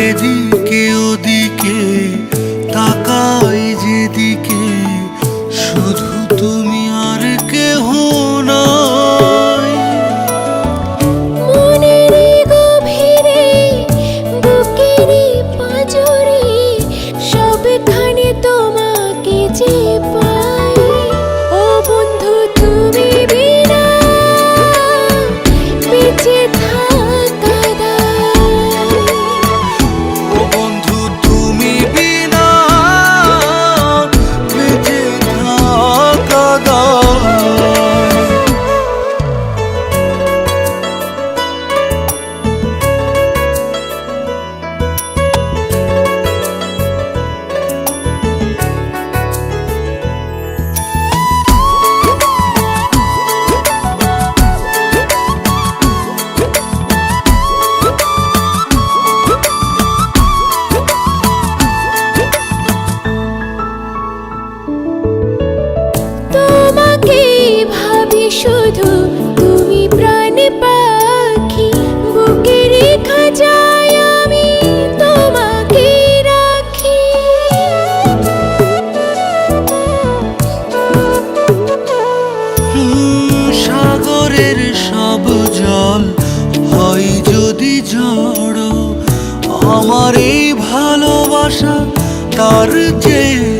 এদিকে শুধু তুমি প্রাণ পাখি, বুকে রেখা যায় আমি তোমাকে রাখি। সাগরের সব জল হয় যদি জড় আমার এই ভালোবাসা তার যে বড় আছো যে সব